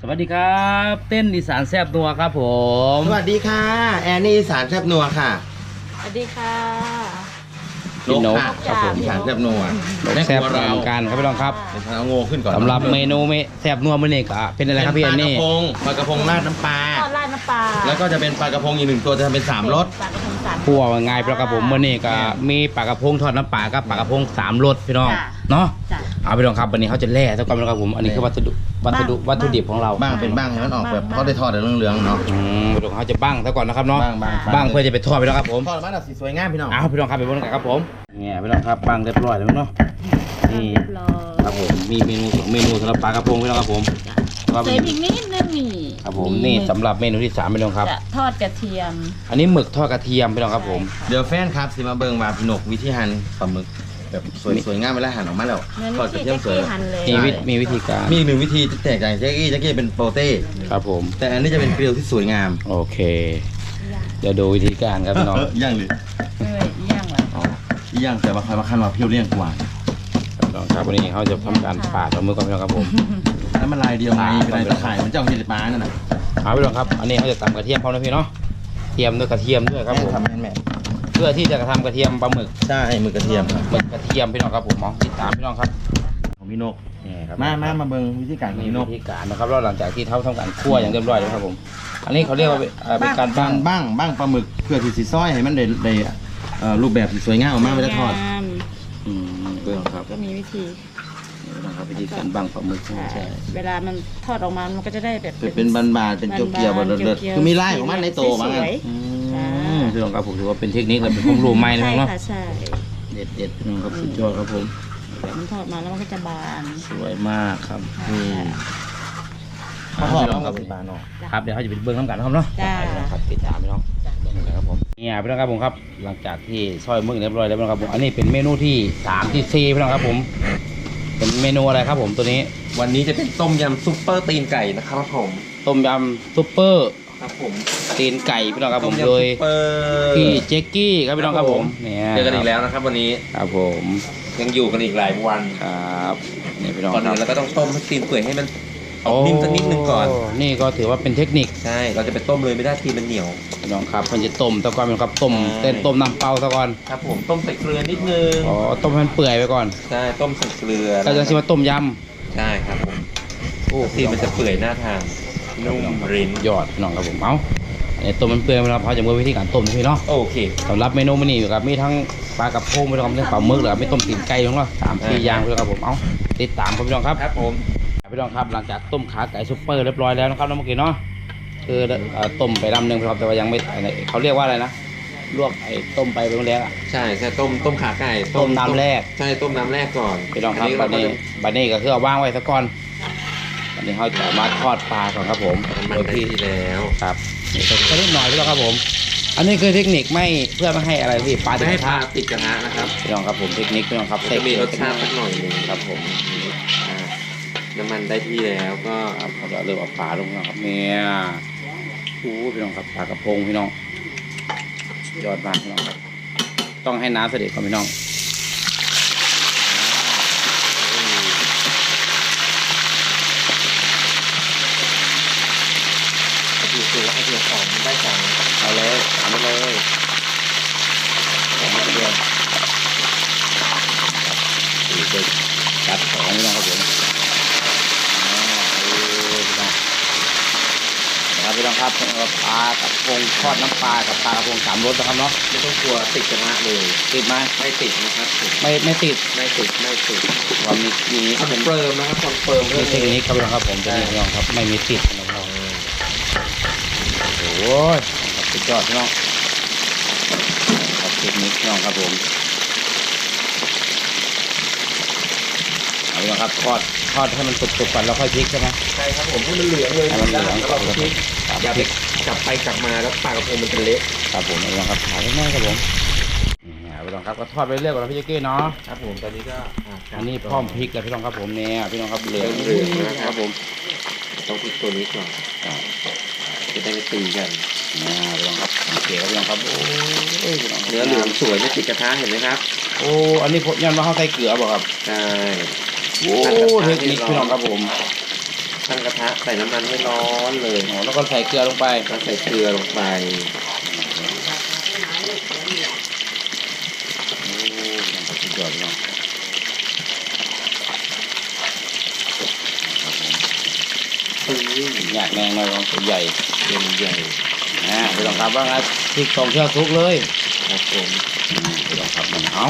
สวัสดีครับ เต้นอีสานแซบนัวครับผม สวัสดีค่ะ แอนนี่อีสารแซบนัวค่ะสวัสดีค่ะ พี่นกค่ะครับผม อีสารแซบนัวนกแซบเหมือนกันครับพี่น้องครับเป็นทางเอาโง่ขึ้นก่อนสำหรับเมนูเมแซบนัวมื้อนี้ก็เป็นอะไรครับพี่อันเป็นี่ ปลากระพงปลากระพงราดน้ำปลา ทอดราดน้ำปลาแล้วก็จะเป็นปลากระพงอีกหนึ่งตัวจะทำเป็นสามรสปลากระพง สามพัวว่าไงปลากระผมมื้อนี้ก็มีปลากระพงทอดน้ำปลากับปลากระพงสามรสพี่น้องจ้ะเนาะจ้ะ เอาพี่น้องครับวันนี้เขาจะแล่ซะก่อนนะครับผม อันนี้คือวัสดุวัสดุบ้าง วัตถุดิบของเราบ้างเป็นบ้างให้มันออกแบบเขาได้ทอดแต่เหลืองๆเนาะ อืมพี่น้องเขาจะบ้างซะก่อนนะครับเนาะบ้างบ้างบ้างเพื่อจะไปทอดพี่น้องครับผม ทอดมาแบบสีสวยงามพี่น้องเอาพี่น้องครับไปบนกันครับผมเนี่ยพี่น้องครับบ้างเรียบร้อยแล้วเนาะ นี่ เรียบร้อยครับผม มีเมนูสองเมนูสำหรับปลากระพงพี่น้องครับผมแล้วก็ใส่มีพริกนิดนึงนี่ครับผมนี่สำหรับเมนูที่สามพี่น้องครับ จะทอดกระเทียม อันนี้หมึกทอดกระเทียมพี่น้องครับผมเดี๋ยวแฟนครับสิมาเบิ่งว่าพี่นกวิธีหั่นปลาหมึกแบบสวยสวยงามเวลาหั่นออกมาแล้วเนื้อทอดกระที่เทียมแจ๊กสวยกี้หั่นเลยมีวิมีวิธีการ มีอีกหนึ่งวิธีที่แตกต่างจากแจ๊กกี้แจ๊กกี้เป็นโปรเต้ครับผม แต่อันนี้จะเป็นเกลียวที่สวยงาม โอเคเดี๋ยวดูวิธีการครับพี่น้องย่างหรือเอ้ยย่างว่ะอ๋อย่างแต่ว่าใครมาขั้นมาเพี้ยวเรียงกว่าพี่น้องครับวันนี้เขาจะทำการปาดเอามือก่อนพี่น้องครับผม แล้วมันลายเดียวไงเป็นลายตะข่ายเหมันเจ้าเห็ดปลานั่นน่ะเอาพี่น้องครับ อันนี้เขาจะตำกระเทียมพร้อมนะพี่เนาะเทียมด้วยกระเทียมด้วยครับผมทำแม่นแม่เพื่อที่จะทำกระเทียมปลาหมึกใช่หมึกกระเทียมครับหมึกกระเทียมพี่น้องครับผมมองติดตามพี่น้องครับของพี่นกนี่ครับมามามาเบิ่งวิธีการของมีพี่นวิกธีการนะครับแล้วหลังจากที่เขาทำการคั่วอย่างเรียบร้อยแล้วครับผม อันนี้เขาเรียกว่าเป็นเอ่อเป็นการบ้าบ้างงบ้างบ้างปลาหมึกเพื่อที่สีซ้อยให้มันได้ได้เอ่อรูปแบบที่สวยงามออกมาไม่ได้ทอดงามอืมเรื่องครับก็มีวิธี นี่นะครับวิธีการบ้างปลาหมึกใช่เวลามันทอดออกมา มันก็จะได้แบบ เป็นเป็นบานบานๆเป็นเกี่ยวๆบานเลิศๆคือมีลายของมันในโตบ้างสวยอือ่ามพี่น้องครับผมถือว่าเป็นเทคนิคและเป็นความรู้ใหม่ๆนะใช่เนาะค่ะใช่เด็ดเด็ดๆพี่น้องครับสุดยอดครับผมเดี๋ยวมันทอดมาแล้วมันก็จะบานสวยมากครับอืมเขาทอดแล้วครับเป็นบานเนาะครับเดี๋ยวเขาจะไปเบิ้งน้ำกันนะครับเนาะจ้าไปนะครับติดตามพี่น้องเบิ้งเลยครับผมเนี่ยพี่น้องครับผมครับ หลังจากที่ซอยหมึกเรียบร้อยแล้วพี่น้องครับผมอันนี้เป็นเมนูที่สามที่สี่พี่น้องครับผม เป็นเมนูอะไรครับผมตัวนี้ วันนี้จะเป็นต้มยำซุปเปอร์ตีนไก่นะครับผมต้มยำซุปเปอร์ครับผมตีนไก่พี่น้องครับผมต้ยำโดยซุปเปอร์พี่เจ๊กกี้ครับพี่น้องครับผมเนี่ยเจอกันอีกแล้วนะครับ วันนี้ครับผมยังอยู่กันอีกหลายวันครับนี่พี่น้องก่อนครัอื่บนเราก็ต้องต้มให้ตีนเปื่อยให้มัน ออกนิ่มสักนิดนึงก่อนโนี่ก็ถือว่าเป็นเทคนิค ใช่ เราจะไปต้มเลยไม่ได้ตีนมันเหนียวพี่น้องครับมันจะต้มตะกอนพี่น้องครับต้มใช่เต้นต้มน้ำเปล่าตะกอนครับผมต้มใส่เกลือนิดนึง อ๋อ ต้มให้มันเปื่อยไปก่อน ใช่ ต้มใส่เกลือก็จะชื่อว่าต้มยใช่ครับผมำโอ้ตีนมันจะเปื่อยหน้าทานนุ่มรินยอดพี่น้องครับผม เอาอันนี้ต้มมันเปื่อยไปแล้วพอจะมือวิธีการต้มนะพี่เนาะ โอเคสำหรับเมนูมันนี่อยู่กับมีทั้งปลากระพงพี่น้องครับทั้งปลาหมึกหรือไม่ต้มตีนไก่ของเราสามสี่อย่างพี่น้องครับผม เอาติดตามครับพี่น้องครับ ครับผม พี่น้องครับหลังจากต้มขาไก่ซุปเปอร์เรียบร้อยแล้วนะครับน้องเมื่อกี้เนาะคือเอ่อต้มไปลำหนึ่งครับแต่ว่ายังไม่อะไรเขาเรียกว่าอะไรนะลวกไอ้ต้มไปเป็นแรกอะ ใช่ใช่ต้มต้มขาไก่ต้มน้ำแรก ใช่ต้มน้ำแรกก่อนพี่น้องครับนบัดนี้นี้บัดนี้ก็คือเอาว่างไว้สักก่อนบัดนี้เขาจะเอามาทอดปลาก่อนครับผมเราก็จะมันได้ที่แล้วครับนี่ก็นิดหน่อยพี่น้องครับผม อันนี้คือเทคนิคไม่เพื่อไม่ให้อะไรพี่ปลาติจะดให้กระปลาทะติดกระทะนะครับพี่น้องครับผมเทคนิคพี่น้องครับจะมีรสชาติสักหน่อยหนึ่งครับผมอ่า น้ำมันได้ที่แล้วก็ครับเขาจะเริ่มเอาปลาลงแล้วครับเนี่ยโอ้พี่น้องครับปลากระพงพี่น้องยอดมากพี่น้องครับ ต้องให้น้ำเสด็จก่อนพี่น้องดูตัวให้เดือดสองได้สองเอาเลยทำไปเลยเอามาเดือนนี่คือจัดของพี่น้องครับผมอ่าโอ้พี่น้องนะครับ พี่น้องครับสำหรับปลากับพงทอดน้ำปลากับปลากระพงสามรสนะครับเนาะไม่ต้องกลัวติดกระทะเลยติดไหมไม่ติดนะครับติดไม่ไม่ติดไม่ติดไม่ติดว่ามีมีคอนเฟิร์มนะครับคอนเฟิร์มมีเรื่องเทคนินี้คครับพี่น้องครับผมจะมีพี่น้องครับไม่มีติดนะครับโอ้ยครับสุดยอดพี่น้องครับเทคนิคพี่น้องครับผมเอาละครับทอด ทอดให้มันสุกๆก่อนแล้วค่อยพริกใช่ไหม ใช่ครับผมให้มันเหลืองเลยให้มันเหลือง แล้วเราก็พลิกครับอย่าพไปริกกลับไปกลับมาแล้วปลากระพงมันจะเละครับผมเอาละครับถ่ายให้แม่ครับผมนี่เอาพี่น้องครับก็ทอดไปเรื่อยก่อนนะพี่เจ๊กี้เนาะครับผมตอนนี้ก็อะอันนี้พร้อมพริกแล้วพี่น้องครับผมเนี่ยพี่น้องครับเหลืองเหลืองๆนะครับผมต้องพลิกตัวนี้ก่อนอ่าจะได้ไม่ตีกันอ่าพี่น้องครับสังเกตครับพี่น้องครับโอ้ยพี่น้องครับเนื้อเหลืองสวยไม่ติดกระทะเห็นไหมครับ โอ้อันนี้ผมยันว่าเขาใส่เกลือบ่ครับ ใช่ โอ้เทคนิคพี่น้องครับผมตั้งกระทะใส่น้ำมันให้ร้อนเลยโอ้แล้วก็ใส่เกลือลงไปแล้วใส่เกลือลงไปโอ้สุดยอดพี่น้องปึ้งอยากแมงเลยของตัวใหญ่เย็นใหญ่นะพี่น้องครับว่างั้นพริกสองเชือกทุกเลยครับผมอืมพี่น้องครับมันเอา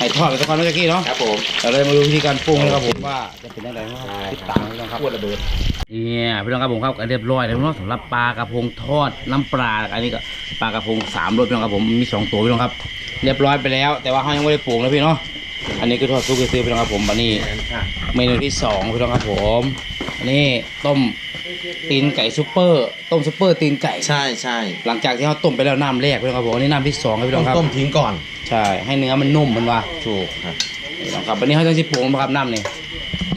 ให้ทอดไปสักก่อนนะจ๊กี้เนาะครับผมเราเลยมาดูวิธีการปรุงนะครับผมว่าจะเป็นยังไงบ้างครับติดตามพี่น้องครับขวดระเบิดเนี่ยพี่น้องครับผมครับก็เรียบร้อยแล้วเนาะสำหรับปลากระพงทอดน้ำปลาอันนี้ก็ปลากระพงสามรสพี่น้องครับผมมีสองตัวพี่น้องครับ เรียบร้อยไปแล้ว แต่ว่าเขายังไม่ได้ปรุงนะพี่เนาะอันนี้ก็ทอดซุปกระซื้อพี่น้องครับผมอันนี้ค่ะเมนูที่สองพี่น้องครับผมอันนี้ต้ม ตีนไก่ซุปเปอร์ต้มซุปเปอร์ตีนไก่ ใช่ใช่หลังจากที่เขาต้มไปแล้วน้ำแรกพี่น้องครับผมอันนี้น้ำที่สองครับพี่ต้น้อองงครับต้มทิ้งก่อนใช่ให้เนื้อมันนุ่มมันว่าถูกครับพี่น้องครับอันนี้เขาจะสิปรุงนะครับน้ำนี่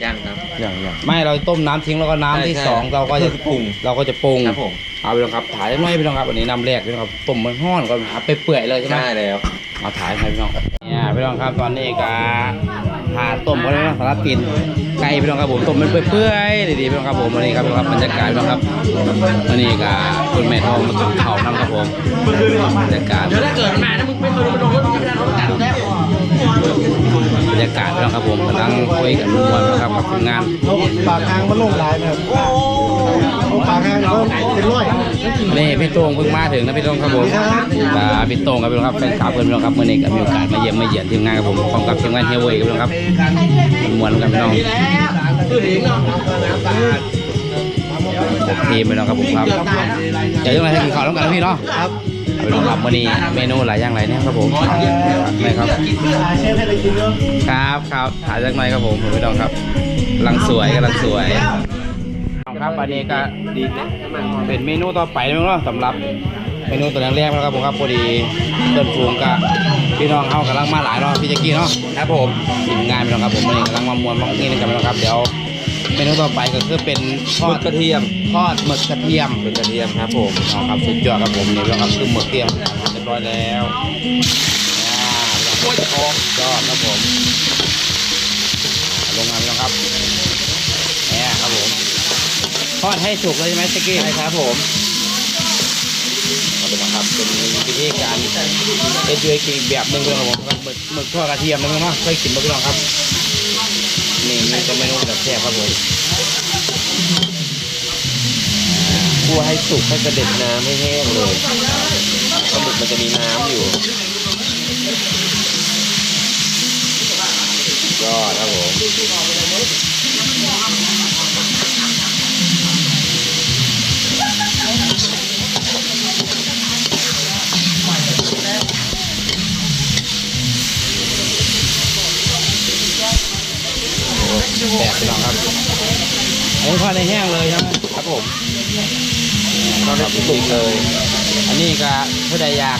ย่างครับ อย่างอย่าง ไม่เราต้มน้ำทิ้งแล้วก็น้ำที่ใช่สองเราก็จะปรุงเราก็จะปรุงครับผม เอาไปลองครับถ่ายได้ไหมพี่น้องครับอันนี้น้ำแรกพี่น้องครับต้มมันห้อนก่อนครับไปเปื่อยเลยใช่ไหมใช่แล้วเอาถ่ายให้พี่น้องเนี่ยพี่น้องครับตอนนี้ก็ผ่าต้มก็ได้นะสารติน ไก่พี่น้องครับผมต้มเป็นเปื่อยๆดีๆพี่น้องครับผมวันนี้ครับพี่น้องครับบรรยากาศพี่น้องครับวันนี้ก็คุณแม่ทองมากินข้าวน้ำครับผมบรรยากาศเดี๋ยวถ้าเกิดมาถ้ามึงไม่เคยมาโดนรถมึงจะไม่ได้รถกัดแล้ว บรรยากาศพี่น้องครับผมกำลังคุยกันมวนนะครับกับทีมงานปากทางมันลงหลายนะครับปากทางก็เป็นร้อยนี่พี่โต้งเพิ่งมาถึงนะพี่โต้งครับผมครับพี่โต้งครับพี่น้องครับแฟนคลับเพื่อนพี่น้องครับเมื่อนี้ก็มีโอกาสมาเยี่ยมมาเยียนทีมงานครับผมพร้อมกับทีมงานเฮียเวยครับพี่น้องครับมวนๆกันพี่น้องทีมพี่น้องครับผมครับเดี๋ยวยังไงให้กินข้าวแล้วกันนะพี่เนาะ ครับพี่น้องครับวันนี้เมนูหลายอย่างหลายเนี่ยครับผมไม่ครับเชฟให้ได้กินเนาะครับครับถ่ายจากไหนครับผมพี่น้องครับกำลังสวยกำลังสวยครับวันนี้ก็ดีเป็นเมนูต่อไปนะพี่น้องสำหรับเมนูตัวแรกๆนะครับผมครับพอดีเดินฟูงกับพี่น้องเขากำลังมาหลายเนาะพี่แจ็กกี้เนาะครับผมทีมงานพี่น้องครับผมนี่กำลังมามวนมานี่นะครับพี่น้องครับเดี๋ยว เมนูต่อไปก็คือเป็นทอดกระเทียมทอดหมึกกระเทียมเป็นกระเทียมครับผมพี่น้องครับสุดยอดครับผมนี่พี่น้องครับคือหมึกเทียมเรียบร้อยแล้วอ่าพี่น้องครับยอดครับผมลงมาพี่น้องครับเนี่ยครับผมทอดให้สุกเลยใช่ไหมสกี้ใช่ครับผมเอาไปนะครับเป็นวิธีการเอ็ดยูเออีกแบบหนึ่งเลยครับผมหมึกหมึกทอดกระเทียมนะพี่น้องเคยกินไหมพี่น้องครับ นี่นี่จะเมนูแบบแซ่บครับผมคั่วให้สุกให้กระเด็ดน้ำให้แห้งเลยปลาหมึกมันจะมีน้ำอยู่ยอดครับผม แซ่บพี่น้องครับอันนี้ทอดในแห้งเลยใช่ไหมครับผมเราได้สุกเลย อันนี้ก็ผู้ใดอยาก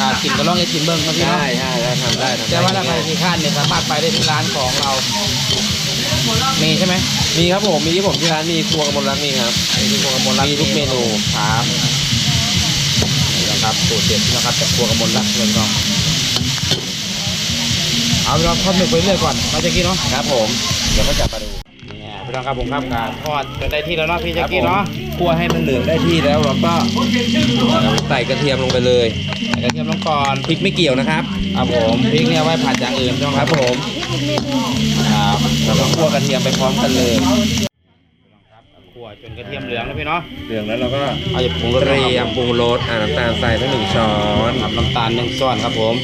อ่ากินก็ลองให้กินเบิ้งนะพี่ได้เนาะได้ได้ทำได้ทำได้แต่ว่าถ้าใครที่ข้านเนี่ยสามารถไปได้ที่ร้านของเรา มีใช่ไหมมีครับผม มีที่ผมที่ร้านมีครัวกระมวลรักมีครับมีครัวกระมวลรักมีทุกเมนูครับนี่นะครับสูตรเด็ดนะครับจากครัวกระมวลรักเลยพี่น้องเอาพี่น้องทอดหมึกไปเรื่อยก่อนมาจะกินเนาะครับผมเดี๋ยวก็จับมาดูเนี่ยพี่น้องครับผมครับการทอดจนได้ที่แล้วเนาะพี่แจะกินเนาะคั่วให้มันเหลืองได้ที่แล้วเราก็ใส่กระเทียมลงไปเลยใส่กระเทียมลงก่อนพริกไม่เกี่ยวนะครับครับผมพริกเนี่ยไว้ผัดอย่างอื่นพี่น้องคครัรับบผมครับเราก็คั่วกระเทียมไปพร้อมกันเลยขั่วจนกระเทียมเหลืองนะพี่เนาะเหลืองแล้วเราก็เอาจะปรุงรสเตรียมปรุงรสอ่าน้ำตาลใส่ทั้งหนึ่งช้อนครับน้ำตาลหนึ่งช้อนครับผม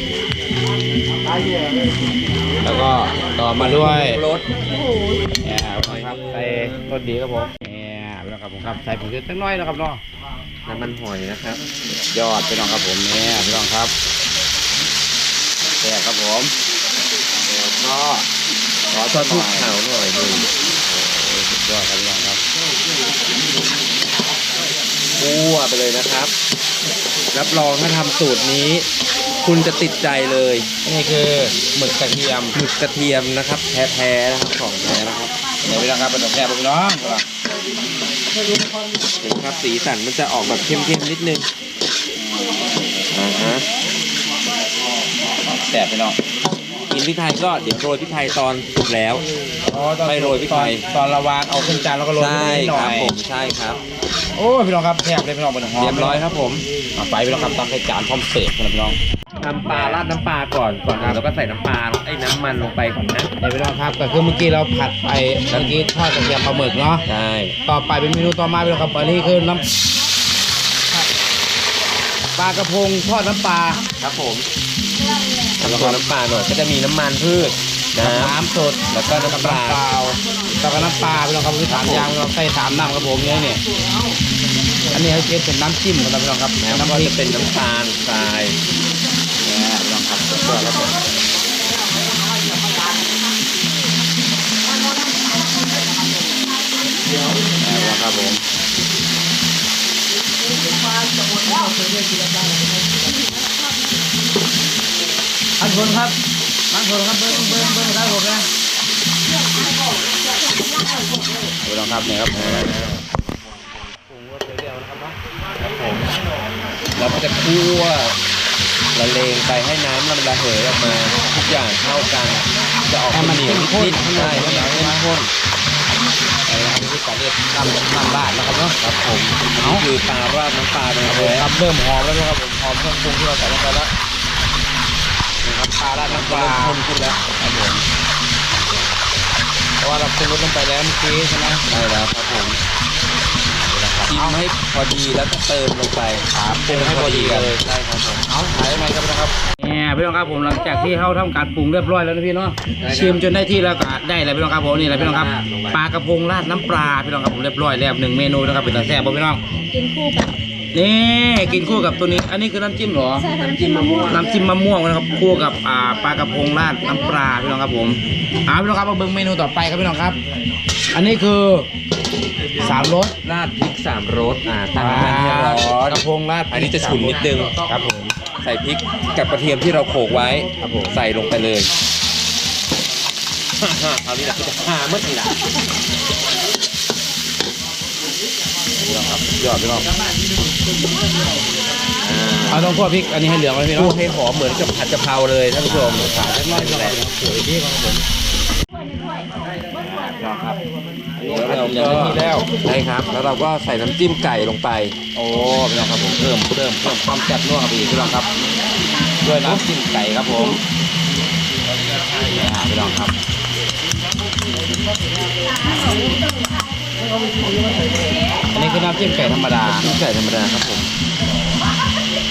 แล้วก็ต่อมาด้วยรสเนี่ยครับใส่รสดีครับผมเนี่ยพี่น้องครับผมครับใส่ผงชูรสสักหน้อยนะครับเนาะน้ำมันหอยนะครับ ยอดพี่น้องครับผมเนี่ยพี่น้องครับแซ่บครับผมแล้วก็ขอซทออสดทุทุกกขาวหน่อยหนึงสุดยอดครับพี่น้องครับคั่วไปเลยนะครับ รับรองถ้าทำสูตรนี้ คุณจะติดใจเลย นี่คือหมึกกระเทียมหมึกกระเทียมนะครับ แท้ๆนะครับของแท้นะครับเดี๋ยวพี่น้องครับเป็นแบบแซ่บพี่น้องเห็นครับสีสันมันจะออกแบบเข้มๆนิดนึงอ่าฮะแซ่บพี่น้องกินพริกไทยก็เดี๋ยวโรยพริกไทยตอนสุกแล้วอ๋อตอนไม่โรยพริกไทยตอนตอนละวางเอาขึ้นจานแล้วก็โรยใช่นิดหน่คอรับยผมใช่ครับ โอ้พี่น้องครับแทบเลยพี่น้องเป็นหอมเรียบร้อยครับผมเอาไปพี่น้องครับตักใส่จานพร้อมเสิร์ฟนะพี่น้อง น้ำปลาราดน้ำปลาก่อนก่อนอื่นเราก็ใส่น้ำปลาไอ้น้ำมันลงไปก่อนนะ เดี๋ยวพี่น้องครับก็คือเมื่อกี้เราผัดไปเมื่อกี้ทอดกระเทียมปลาหมึกเนาะใช่ต่อไปเป็นเมนูต่อมาพี่น้องครับอันนี้คือน้ำปลากระพงทอดน้ำปลาครับผมทำตัวน้ำปลาหน่อยก็จะมีน้ำมันพืชน้น้ำสดำแล้วก็น้ำปลาเปล่าแล้วก็น้ำปลาพี่น้องครับคือสามอย่างเราใส่สามน้ำครับผมเนี่ยเนี่ยอันนี้ให้เชฟเป็นน้ำจิ้มครับพี่น้องครับแล้วน้ำก็พริจะกเป็นน้ำตาลทรายเนี่ยพี่น้ องครับเสิร์ฟแล้วผมแล้วครับผมอันคนครับอันคนครับเบิ้งเบิ้งเบิ้งครับผมนะพี่น้องครับเนี่ยครับผมเราก็จะคั่ว ละเลงไปให้น้ำมันระเหยออกมาทุกอย่างเข้ากัน จะออกเหนียวนิดๆใช่ให้มันเข้มข้นไอ้อันนี้คือการเรียกน้ำน้ำราดนะครับเนาะครับผมนี่คือปลาราดน้ำปลาเป็นครับครับเริ่มหอมแล้วนะครับผมหอมเครื่องปรุงที่เราใส่ลงไปแล้วนี่ครับปลาราดน้ำปลาเริ่มข้นขึ้นแล้วครับผมเพราะว่าเราปรุงรสลงไปแล้วเมื่อกี้ใช่ไหมใช่แล้วครับผม ชิมให้พอดีแล้วก็เติมลงไปครับปรุงให้พอดีเลยใช่ครับผมเอาถ่ายยังไงครับพี่น้องครับเนี่ยพี่น้องครับผมหลังจากที่เขาทำการปรุงเรียบร้อยแล้วนะพี่เนาะชิมจนได้ที่แล้วก็ได้เลยพี่น้องครับผมนี่แหละพี่น้องครับปลากระพงราดน้ำปลาพี่น้องครับผมเรียบร้อยแล้วหนึ่งเมนูนะครับเป็นตาแซ่บบ่พี่น้องกินคู่กับนี่กินคู่กับตัวนี้ อันนี้คือน้ำจิ้มเหรอ ใช่ค่ะน้ำจิ้มมะม่วงน้ำจิ้มมะม่วงนะครับคู่กับอ่าปลากระพงราดน้ำปลาพี่น้องครับผมอ่าพี่น้องครับมาเบิ่งเมนูต่อไปครับพี่น้องครับ อันนี้คือ สามรสราดพริกสามรสอ่าตั้งน้ำมันให้ร้อนกระพงราดอันนี้จะฉุนนิดนึงครับผมใส่พริกกับกระเทียมที่เราโขลกไว้ครับผมใส่ลงไปเลยเอานี่แหละคือจะหาเมื่อนี่แหละพี่น้องครับยอดพี่น้องอ่าเอาต้องคั่วพริกอันนี้ให้เหลืองไว้พี่น้คั่อวงให้หอมเหมือนกับผัดกะเพราเลยท่านผู้ชมขาดเล็กน้อยพี่น้องครับสวยดีครับผมพี่น้องครับ แล้วเราเหลืองก็ได้ที่แล้วใช่ครับ แล้วเราก็ใส่น้ำจิ้มไก่ลงไป โอ้พี่น้องครับผมเพิ่มเพิ่มเพิ่มความแซ่บนัวครับพี่พี่น้องครับด้วยน้ำจิ้มไก่ครับผมเนี่ยพี่น้องครับอันนี้คือน้ำจิ้มไก่ธรรมดาน้ำไก่ธรรมดาครับผม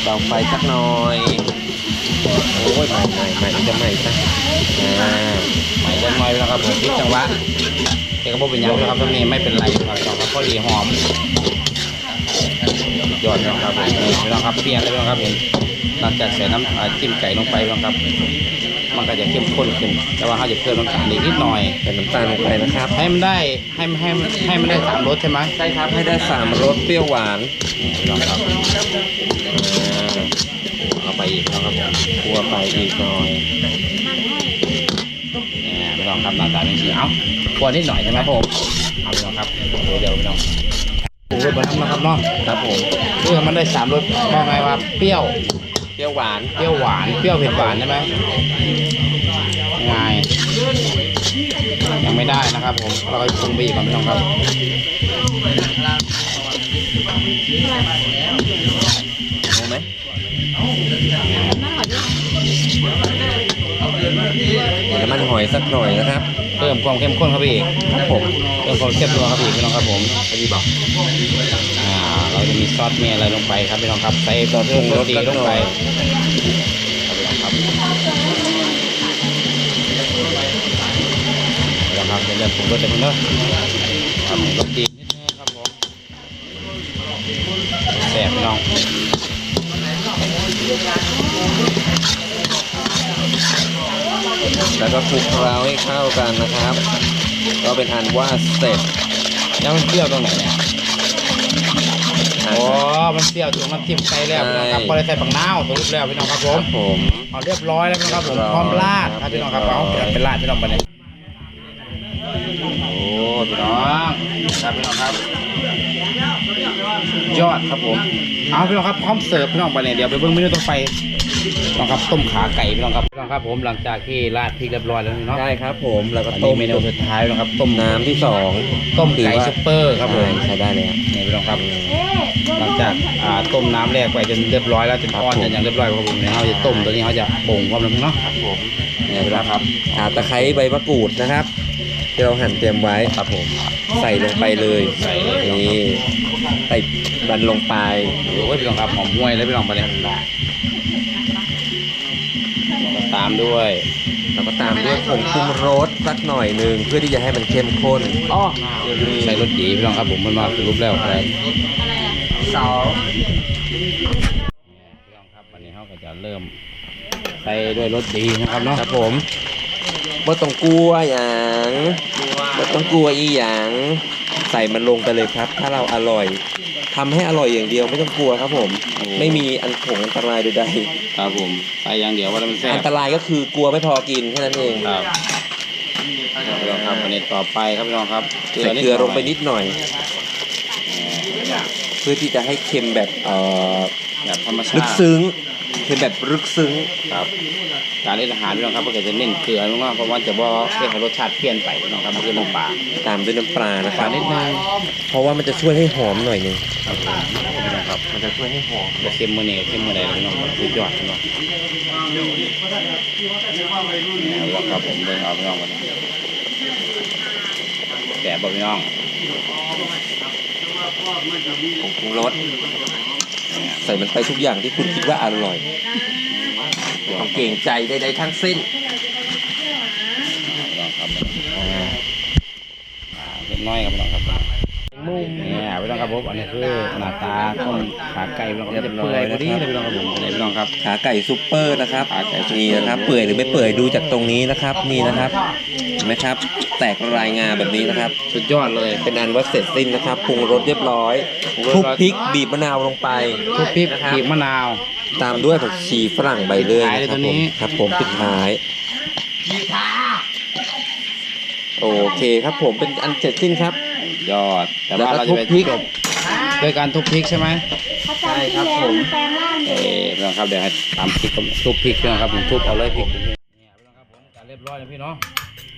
เบาไฟสักหน่อยโอ้ยใหม่ใหม่ใหม่นี่จะใหม่ซะอ่าใหม่เล็กน้อยพี่น้องครับผมพริกจังหวะแต่ก็ บ่เป็นยังพี่น้ครับตรงนี้ไม่เป็นไรครับพี่น้องครับพอดีหอมยอดน้องครับผมนี่พี่น้องครับเปลี่ยนเลยพี่น้องครับเห็นหลังจากใส่น้ำจิ้มไก่ลงไปพี่น้องครับ มันก็จะเข้มข้นขึ้น แต่ว่าเขาจะเพิ่มน้ำตาลอีกนิดหน่อยใส่น้ำตาลลงไปนะครับ ให้มันได้ให้ให้ให้มันได้สามรสใช่ไหมใช่ครับให้ได้สามรสเปรี้ยวหวานนี่พี่น้องครับอ่าเอาไปอีกนะครับผมคั่วไปอีกหน่อยเนี่ยพี่น้องครับหน้าตาเป็นสีเอา ควรนิดหน่อยใช่ไหมผมเอาพี่น้องครับเดี๋ยวพี่น้องปรุงรสมาทำนะครับเนาะครับผมเพื่อมันได้สามรสบอกไงว่าเปรี้ยวเปรี้ยวหวานเปรี้ยวหวานเปรี้ยวเผ็ดหวานใช่ไหมง่ายยังไม่ได้นะครับ ผมเราก็ปรุงไปอีกก่อนพี่น้องครับเอาไหมน้ำมันหอยสักหน่อยนะครับ เพิ่มความเข้มข้นเข้าไปอีกครับผมเพิ่มความเข้มตัวเข้าไปอีกพี่น้องครับผมอันนี้บอกอ่าเราจะมีซอสมีอะไรลงไปครับพี่น้องครับใส่ซอสปรุงรสดีลงไปครับพี่น้องครับเราครับจะเริ่มปรุงรสเลยพี่น้องครับรสดีนิดนึงครับผมแซ่บพี่น้อง แล้วก็คลุกเคล้าให้เข้ากันนะครับ ก็เป็นอันว่าเสร็จแล้วมันเปรี้ยวตรงไหนเนี่ยอะโอ้มันเปรี้ยวตรงน้ำจิ้มไก่แล้วพี่น้องครับใช่พอได้ใส่ปังนาวสรุปแล้วพี่น้องครับผคมรับผมเอาเรียบร้อยแล้วพี่น้องครับผมเรียบร้อยพร้อมราดครับพี่น้องครับเรียบร้เอาอยเป็นราดพี่น้องไปเนี่ยโอ้พี่น้องครับพี่น้องครับ ยอดครับผม เอาพี่น้องครับพร้อมเสิร์ฟพี่น้องไปเนี่ยเดี๋ยวไปเบิ่งเมนูต่อไปพี่น้องครับต้มขาไก่พี่น้องครับพี่น้องครับผมหลังจากที่ราดพริกเรียบร้อยแล้วนี่เนาะได้ครับผมแล้วก็อันต้นี้มเมนูสุดท้ายพี่น้องครับต้มน้ำที่สองต้มไก่ถือว่าซุปเปอร์ครับผมใช้ได้เลยครับ นี่พี่น้องครับ หลังจากอ่าต้มน้ำแรกไปจนเรียบร้อยแล้วจนครับอ่อนผมจนอย่างเรียบร้อยครับผมเนี่ยเขาจะต้มตัวนี้เขาจะบ่งความร้อนเนาะครับผมเนี่ยนะครับขาตะไคร้ใบมะกรูดนะครับ ที่เราหั่นเตรียมไว้ครับผม ใส่ลงไปเลยใส่เลยพี่น้องนี่ใส่ ดันลงไปโอ้ยพี่น้องครับหอมห้วยเลยพี่น้องไปเนี่ยตามด้วยแล้วก็ตามด้วยผงปรุงรสสักหน่อยหนึ่งเพื่อที่จะให้มันเข้มข้นอ๋อใส่รสดีพี่น้องครับผมมันมาสรุปแล้วครับสองพี่น้องครับวันนี้เขาก็จะเริ่มใส่ด้วยรสดีนะครับเนาะครับผมบ่ต้องกลัวอย่างบ่ต้องกลัวอีหยังใส่มันลงไปเลยครับ ถ้าเราอร่อย ทำให้อร่อยอย่างเดียวไม่ต้องกลัวครับผม ไม่มีอันผงอันตรายใดครับผมใส่อย่างเดียวว่ามันๆแซ่อับนตรายก็คือกลัวไม่พอกินแค่นั้นเองครับพี่น้องครับวันนี้ต่อไปครับพี่น้องครับใส่เกลือลงไปนิดหน่อยเนี่ยเพื่อที่จะให้เค็มแบบเอ่อแบบธรรมชาลึกติซึ้งเค็มแบบลึกซึ้งครับ การเล่นอาหารพี่น้องครับก็จะเน้นเกลือน้องๆเพราะว่าจะบ่ให้รสชาติเปลี่ยนไปพี่น้องครับมันคือน้ำปลาตามด้วยน้ำปลานะคปลารับนิดนึงเพราะว่ามันจะช่วยให้หอมหน่อยหนึงครับผมพี่น้องครับมันจะช่วยให้หอมจะเค็มมื้อนี้ก็เค็มมื้อใดล่ะพี่น้องครับสุดยอดพี่น้องเอาละครับผมเบิ่งเอาพี่น้องก่อนแต่บ่พี่น้องผงปรุงรส ใส่มันไปทุกอย่างที่คุณคิดว่าอร่อยไม่ต้องเก่งใจใดๆทั้งสิ้นพี่น้องครับอ่าเล็กน้อยครับพี่น้องครับเนี่ยพี่น้องครับผมอันนี้คือหน้าตาต้มขาไก่พี่น้องครับจะเปื่อยพอดีเลยพี่น้องครับผมนี่พี่น้องครับขาไก่ซุปเปอร์นะครับขาไก่ซุปเปอร์นี่นะครับเปื่อยหรือไม่เปื่อยดูจากตรงนี้นะครับนี่นะครับเห็นไหมครับ แตกรายงาแบบนี้นะครับ สุดยอดเลย เป็นอันว่าเสร็จสิ้นนะครับปรุงรสเรียบร้อยปรุงรสคลุกพริกบีบมะนาวลงไป ทุบพริกนะครับบีบมะนาว ตามด้วยผักชีฝรั่งใบเลื่อยท้ายเลยนะครับตัวนี้ผมครับผมปิดท้าย โอเคครับผมเป็นอันเสร็จสิ้นครับ ยอด แต่แล้วว่าก็เราจะไปทุบพริก จบด้วยการทุบพริกใช่ไหมเขาจำที่แล้วมันแปลงร่างอเอยู่อพี่น้องครับเดี๋ยวให้ตามพริกกับทุบพริกพี่น้องครับผมทุบเอาเลยพริกเนี่ยพี่น้องครับผมการเรียบร้อยแล้วพี่เนาะ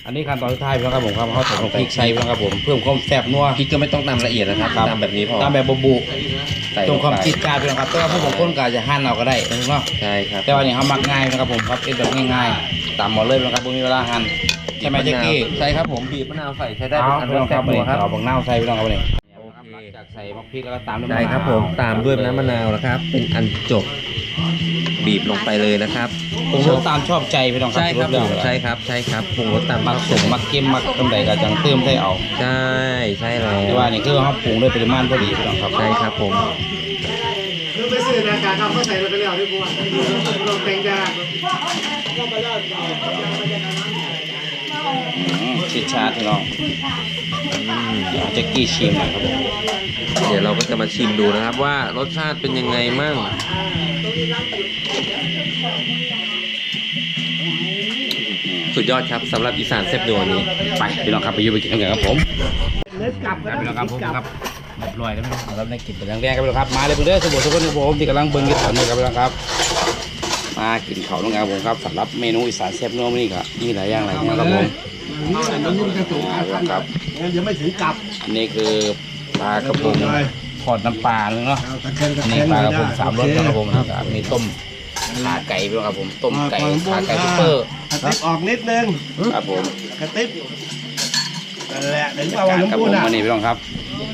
อันนี้ขั้นตอนสุดท้ายพี่น้องครับผมครับเขาใส่พริกใส่พี่น้องครับผมเพิ่มความแซ่บนัวพริกก็ไม่ต้องตำละเอียดนะครับครับตำแบบนี้พอตามแบบบุบุใส่ตรงความลงไปจิตกาพี่น้องครับแต่ว่าผู้บางคนก็อาจจะหั่นเอาก็ได้พี่น้องใช่ครับแต่ว่านี่เขามักง่ายนะครับผมครับเป็นแบบง่ายๆตามหมดเลยพี่น้องครับผมมีเวลาหั่นใช่ไหมแจ็คกี้ใช่ครับผมบีบมะนาวใส่ใช้ได้เอาเป็นอันพี่น้องคแซ่รับบนันี่วครับเอาบักเน่าใส่พี่น้องครับนี่โอเคหลังจากใส่มะพริกแล้วก็ตามด้วยมะได้นาวครับผมตามด้วยน้ำมะนาวนะครับ เป็นอันจบ บีบลงไปเลยนะครับปรุงรสตามชอบใจพี่น้องครับใช่ครับเรื่ผองมเลยใช่ครับใช่ครับปรุงรสตามมักสมมักเค็มมักกำไดกับจังเติมได้เอาใช่ใช่แล้วแต่ว่านี่คือเขาปรุงด้วยปริมาณพอดีพี่น้องครับใช่ครับผมคือไปซื้อนาการทำก็ใส่ลงไปแล้วที่กูว่าลงแต่งยาอืมชิดชาร์พี่น้องอืมเดี๋ยวแจ็คกี้ชิมหน่อยครับผมเดี๋ยวเราก็จะมาชิมดูนะครับว่ารสชาติเป็นยังไงมั่ง ดยอดครับสำหรับอีสานเซฟนัวนี้ ไปพี่น้องครับไปอยู่ไปกินกันครับผมครับพี่น้องครับผมครับเรียบร้อยแล้วพี่น้องเราได้กินเป็นแรกๆครับพี่น้องครับมาเลยเพื่อนเด้อสมุทรทุกคนครับผมที่กำลังเบิ่งกันตอนนี้ครับพี่น้องครับ มากินข้าวน้องครับผมครับสำหรับเมนูอีสานแซ่บนัวมื้อนี้ก็มีหลายอย่างหลายอย่างครับผมอ่าพี่น้องครับยังไม่ถึงกลับอันนี้คือปลากระพงทอดน้ำปลาเนาะอันนี้ปลากระพงสามรสนะครับผมนะครับมีต้ม ขาไก่พี่น้องครับผมต้มไก่ขาไก่ซุปเปอร์กระติบออกนิดนึงครับผมกระติบนั่นแหละถึงบรรเอายากาศน้ำครับปูผมน่ะวันนี้พี่น้องครับ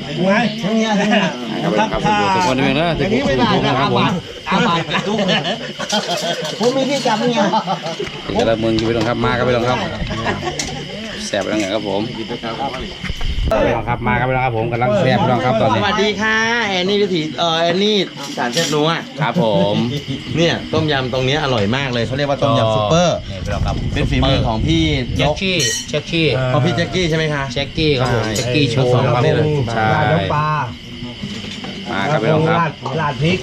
ถึงไหมถึงเนี้ยถึงเนี้ยครับพี่น้องครับทุกคนทุกคนเด้ออย่างนี้ไม่ได้นะอาบานอาบานจุ๊บผมมีที่จำเนี่ยถึงจะละเมืองอยู่พี่น้องครับมาครับพี่น้องครับแซ่บพี่น้องครับผม พี่น้องครับมาครับพี่น้องครับผมกำลังแซ่บพี่น้องครับตอนสนี้วัสดีค่ะแอนนี่วิถีเออแอนนี่สารเช็ดนัวครับผมเนี่ยต้มยำตรงเนี้ยอร่อยมากเลยเขาเรียกว่าต้มยำซุปเปอร์นี่พี่น้องครับเป็นฝีมือของพี่นแจ็คกกี้แจ็คกี้อ๋อพี่แจ็คกี้ใช่ไหมคะแจ็คกี้ครับผมใช่แจ็คกี้โชว์ครับผมใช่ราดน้ำปลามาครับพี่น้องครับราดราดพริก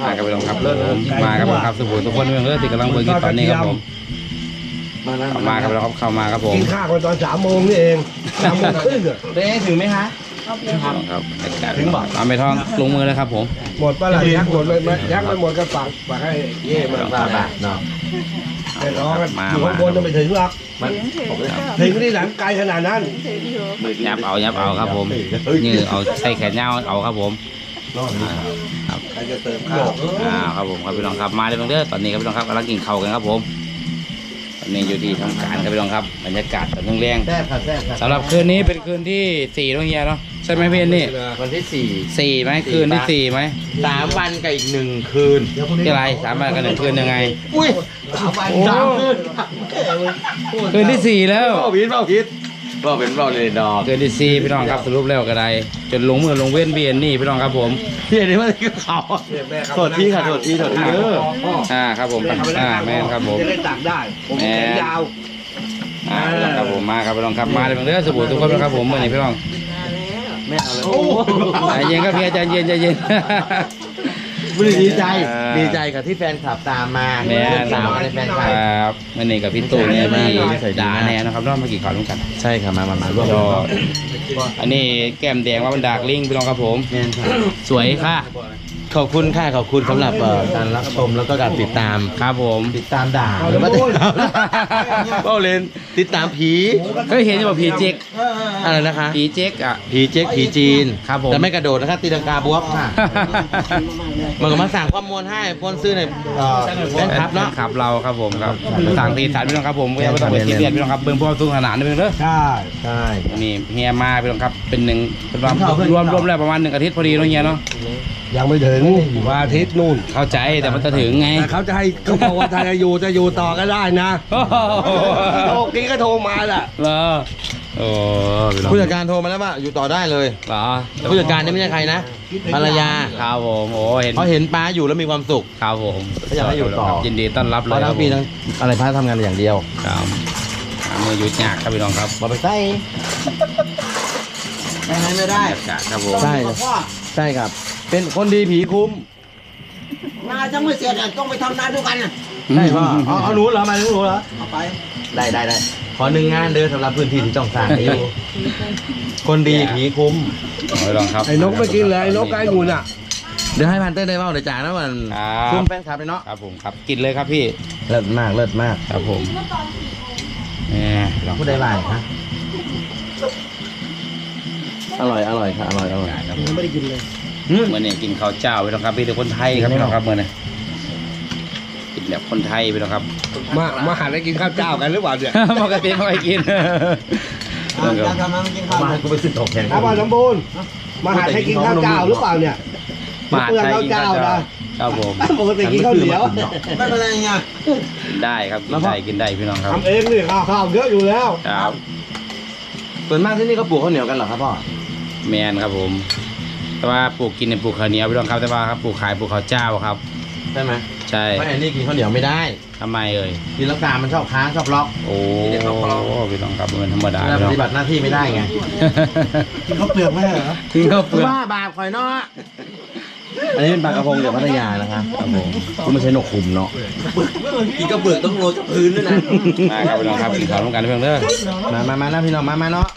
มาครับพี่น้องครับผมมาครับพี่น้องครับสุขุมทุกคนเมืองเลยที่กำลังเบิ่งอยู่ตอนนี้ครับผม เข้ามาครับพี่น้องครับเข้ามาครับผมกินข้าวกันตอนสามโมงนี่เองสามโมงครึ่งอะเด้ถึงไหมคะครับถึงบอกเอาไปทองลงมือเลยครับผมหมดปะล่ะยักษ์หมดเลยยักษ์ไม่หมดก็ฝากฝากให้เย่มาฝากเนาะแต่ร้องกันอยู่ข้างบนต้องไปถึงหรอกถึงที่หลังไกลขนาดนั้นยับเอายับเอาครับผมยือเอาใส่แขนยาวเอาครับผมครับใครจะเติมข้าวอ่าครับผมครับพี่น้องครับมาเลยเด้อตอนนี้ครับพี่น้องครับกำลังกินข้าวกันครับผม ตอนนี้อยู่ที่ทำการครับพี่น้องครับบรรยากาศแบบแรงแซ่บค่ะแซ่บค่ะๆสำหรับคืนนี้เป็นคืนที่สี่น้องเฮียเนาะใช่ไหมพี่เอ็นนี่วันที่สี่ สี่ไหมคืนที่สี่ไหม สามวันกับอีกหนึ่งคืนที่ไรสามวันกันหนึ่งคืนยังไง อุ้ยสามวันโอ้ สามคืนคืนที่สี่แล้วเบ้าพิษเบ้าพิษ เบ้าเป็นเบ้าเลยดอกคืนที่สี่พี่น้องครับสรุปแล้วก็ได้จนลงมือลงเว้นพี่เอ็นนี่พี่น้องครับผมพี่อันนี้มันคือเขาโทษพี่ค่ะโทษพี่โทษพี่เอออ่าครับผมอ่าแม่นครับผมจะได้ตักได้ผมแขนยาวอ่าพี่น้องครับผมมาครับพี่น้องครับมาเลยเด้อสบู่ทุกคนนะครับผมเมื่อนี้พี่น้องไม่เอาเลยใจเย็นครับพี่ใจเย็นใจเย็น ไม่ได้ดีใจอ่า ดีใจกับที่แฟนคลับตามมาแม่เพื่อนสาวอะไรแฟนคคลับรับเมื่อนี้กับพี่ตู่เนี่ยมีนิสัยดีด่ามากแน่นะครับรอบมากี่ข่าวร่วมกันใช่ค่ะมามามาร่วมก็อันนี้แก้มแดงว่ามันดากลิงพี่น้องครับผม แมนค่ะสวยค่ะ ขอบคุณค่ะขอบคุณสำหรับเอ่อการรับชมแล้วก็การติดตาม ครับผมติดตามด่าหรือว่าติดตามเบ้าเลนติดตามผีเคยเห็นอยู่ว่าผีเจ๊กอะไรนะคะ ผีเจ๊กอะ ผีเจ๊กผีจีนครับผม แต่ไม่กระโดดนะคะตีลังกาบวกค่ะมันก็มาสั่งความมวลให้ปนซื้อในเอ่อแฟนคลับเนาะ ครับเราครับผมครับสั่งตีสันพี่น้องครับผมไม่ต้องไปซีเรียสพี่น้องครับเบิ่งพวกสู้ขนาดนี้เพิ่งเด้อใช่ใช่ นี่เฮียมาพี่น้องครับเป็นหนึ่งเป็นว่ารวมรวมแล้วประมาณหนึ่งอาทิตย์พอดีเนาะเฮียเนาะ ยังไม่ถึงวันอาทิตย์นู่นเข้าใจแต่มันจะถึงไง แต่เขาจะให้เขาบอกว่าถ้าจะอยู่จะอยู่ต่อก็ได้นะโลกนี้ก็โทรมาแหละเหรอโอ้พี่น้องผู้จัดการโทรมาแล้วว่าอยู่ต่อได้เลยเหรอแต่ผู้จัดการนี่ไม่ใช่ใครนะภรรยาครับผมโอ้เห็นเขาเห็นป้าอยู่แล้วมีความสุขครับผมเขาอยากให้อยู่ต่อยินดีต้อนรับเลเพยราะทั้งปีทั้งอะไรป้าทำงานอย่างเดียวครับหามือหยุดยากครับพี่น้องครับบอกไปใส่ไปไหนไม่ได้บรรยากาศครับผมใช่ใช่ครับ เป็นคนดีผีคุ้มนายังไม่เสร็จอะต้องไปทำนาด้วยกันอะใช่ป่ะเอาเอาหนูเหรอมาหนูเหรอเอาไปได้ได้ได้ขอหนึ่งงานเดินสำหรับพื้นที่ที่ต้องสร้างให้อยู่คนดีผีคุ้มพี่น้องครับ ไอ้นกไม่กินเลยไอ้นกไอ้งูน่ะ เดี๋ยวให้พันเต้ได้เบ้าเดี๋ยวจ่านะมันครับซุ้มแฟนคลับเลยเนาะครับผมครับกินเลยครับพี่เลิศมากเลิศมากครับผมแหมพี่น้องผู้ใดบ้างคะอร่อยอร่อยค่ะอร่อยอร่อยครับยังไม่ได้กินเลย เมื่อนี้กินข้าวเจ้าพี่น้องครับพี่แต่คนไทยครับพี่น้องครับเมื่อนี้กินแบบคนไทยพี่น้องครับ มามาหาได้กินข้าวเจ้ากันหรือเปล่าเนี่ยปกติไม่ค่อยกินอะอยากทำน้ำกินข้าวมาให้กูไปซื้อตกแข่งถ้าว่าสมบูรณ์มาหาให้กินข้าวเจ้าหรือเปล่าเนี่ยมาเปลือกไทยข้าวกินเจ้าข้าวเจ้านะครับผมปกติกินข้าวเหนียวไม่เป็นไรไงกินได้ครับกินได้กินได้พี่น้องครับทำเองนี่ข้าวข้าวเยอะอยู่แล้วครับส่วนมากที่นี่เขาปลูกข้าวเหนียวกันเหรอครับพ่อแมนครับผม แต่ว่าปลูกกินในยปลูกข้าวเหนียวพี่น้องครับแต่ว่าครับปลูกขายปลูกข้าวเจ้าครับ ใช่ไหมใช่เพราะแอนนี่กินข้าวเหนียวไม่ได้ทำไมเอ่ยกินแล้วกามันชอบค้างชอบล็อก โอ้เดี๋ยวเขาเคารพพี่น้องครับมันธรรมดาเวลาพี่ปน้องฏิบัติหน้าที่ไม่ได้ไงกินข้าวเปลือกไม่ใช่เหรอทิ้งข้าวเปลือกบ้าบาปคอยเนาะอันนี้เป็นปลากระพงจากพัทยานะคะครับผมก็ไม่ใช่นกขุมเนาะกินกระเบือกต้องโรยกับพื้นด้วยนะ มาครับพี่น้องครับกินข้าวร่วมกันเพื่อนเด้อมามามานะพี่น้องมามาเนาะ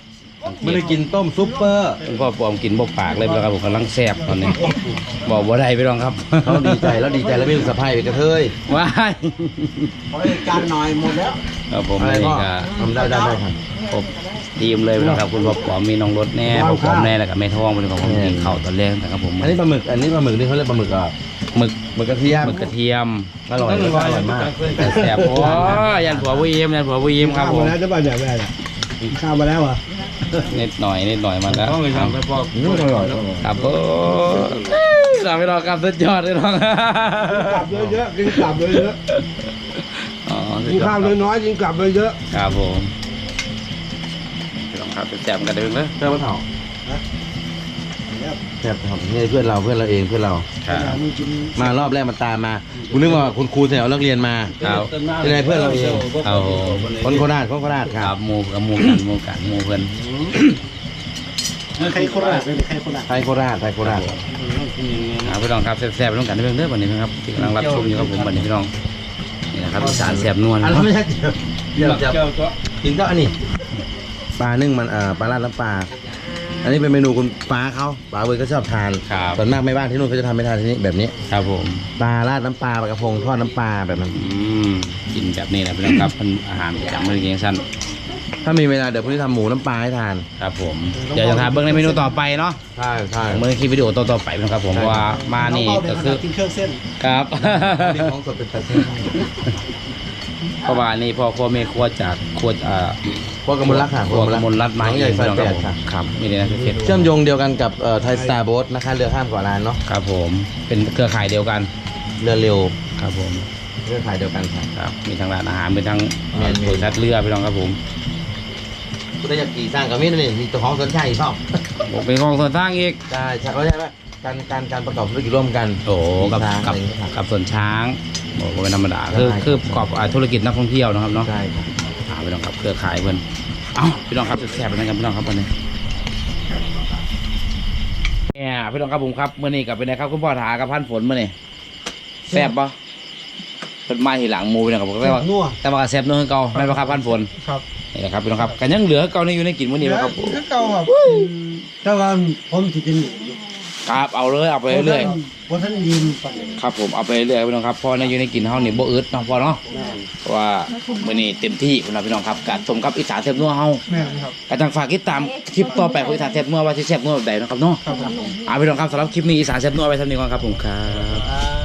ไม่ได้กินต้มซุปเปอร์คุณพ่อปอมกินบ่ปากเลยพี่น้องครับผมกำลังแซ่บตอนนี้บอกว่าได้พี่น้องครับเขาดีใจแล้วดีใจแล้วไม่ลูกสะพ้ายไปกระเทยว้ายขอเหตุการณ์หน่อยหมดแล้วครับผมอะไรนี่ก็ก็ทำได้ได้ได้ครับผมทีมเลยพี่น้องครับคุณพ่อปอมมีน้องรถแน่พ่อปอมแน่แล้วกับแม่ท้องเป็นของผมกินข้าวตอนแรกนะครับผมอันนี้ปลาหมึกอันนี้ปลาหมึกนี่เขาเรียกปลาหมึกอะหมึกหมึกกระเทียมหมึกกระเทียมอร่อยอร่อยมากแซ่บโอ้ยยันผัวผู้ยิ้มยันผัวผู้ยิ้มครับข้าวผมมาแล้วจะป่ะเนี่ยแม่เนี่ยข้าวมาแล้วเหรอ นิดหน่อยนิดหน่อยมาแล้วครับอืมอร่อยอร่อยครับโอ้สามพี่น้องครับสุดยอดเลยน้องกลับเยอะๆกินกลับเยอะอ๋อๆสุดกินยอข้าวดน้อยๆกินกลับเยอะครับผมพี่น้องครับแซ่บกันเด้อเลยเจ้าปลาเผาแซ่บครับนี่เพื่อนเราเพื่อนเราเองเพื่อนเราครับมารอบแรกมันตามมา คุณนึกว่าคุณครูแถวนักเรียนมา ครับเป็นไงเพื่อนเราเองเอาคนโคราชคนโคราชคครัรับบหมูกับหมูกันหมูกันหมูเพื่อนๆใครโคราชเป็นใครโคราชไทยโคราชไทยโคราชอ่าพี่น้องครับแซ่บๆร่วมกันเด้อเด้อวันนี้นะครับที่กำลังรับชมอยู่ครับผมวันนี้พี่น้องนี่นะครับอีสานแซ่บนวลอันนั้นไม่ใช่เดี๋ยวจะกินก็อันนี้ปลานึ่งมันเอ่อปลาลาดน้ำปลา อันนี้เป็นเมนูคุณป้าเขาป้าเวยก็ชอบทานครับ ส่วนมากไม่บ้านที่นู่นเขาจะทำไม่ทานที่นี่แบบนี้ครับผม ปลาราดน้ำปลาปลากระพงทอดน้ำปลาแบบนั้น อืมกินแบบนี้แหละพี่น้องครับมันอาหารประจำมื้อเกียงสั้นถ้ามีเวลาเดี๋ยวพรุ่งนี้ทำหมูน้ำปลาให้ทานครับผม เดี๋ยวจะทำเบื้องในเมนูต่อไปเนาะใช่ใช่ เมื่อคลิปวิดีโอต่อๆไปนะครับผมเพราะว่ามานี่ก็คือกินเครื่องเส้นครับ นี่ของสดเป็นประเทศเพราะว่านี่พ่อครัวแม่ครัวจากครัวอ่าพ วกกำมลรักค่ะครัวกมลรัดมาน้องเอใหญ่งซอยพี่น้องแปครับผมดค่ะครับนี่เลยนะเพชรเชื่อมโยงเดียวกันกับไทยสตาร์โบ๊ทนะคะเรือข้ามเกาะล้านเนาะครับผมเป็นเครือข่ายเดียวกัน เรือเร็วครับผมเรือขายเดียวกันค่ะครับมีทั้งร้านอาหารมีทั้งแม่นๆบริษัทเรือพี่น้องครับผมพุทธยากีสร้างกับมิตรนี่มีตัวของสนใจเปล่าผมเป็นของส่วนสร้างอีกใช่ใช่เขาใช่ไหมการการการประกอบธุรกิจร่วมกันโอ้กับช้างกับอะไรอย่างเงี้ยครับกับส่วนช้างโอ้ก็เป็นธรรมดาคือใช่คือประกอบอ่าธุรกิจนักท่องเที่ยวนะครับเนาะใช่ครับอ่า พี่น้องครับเครือข่ายเพิ่นเอ้าพี่น้องครับแซ่บๆไปนะครับพี่น้องครับวันนี้เนี่ยพี่น้องครับผมครับเมื่อนี้กับเป็นไงครับคุณพ่อถากับพันฝนเมื่อนี้แซ่บปะเป็นมาทีหลังหมูพี่น้องครับแต่ว่านัวแต่ว่าก็แซ่บเนื้อเก่าแม่นปะครับพันฝนครับนี่แหละครับพี่น้องครับกันยังเหลือเก่าในอยู่ในกินมื้อนี้ไหมครับคือเก่าครับแต่ว่าผมสิกิน ครับเอาเลยเอาไปเรื่อยบ่ทันยิ้มไปๆครับผมเอาไปเรื่อยๆพี่น้องครับเพอในอยู่ในกินเฮานี่บ่อึดเนาะพอเนาะเพราะว่ามื้อนี้เต็มที่พี่น้องพี่น้องครับการสมกับอีสานแซ่บนัวเฮาแม่นครับ ก็จังฝากติดตามคลิปต่อไปของอีสานแซ่บนัวว่าสิแซ่บนัวแบบใดเนาะครับเนาะครับผม เอาพี่น้องครับสำหรับคลิปนี้อีสานแซ่บนัวไว้เท่านี้ก่อนครับผมครับ อ่า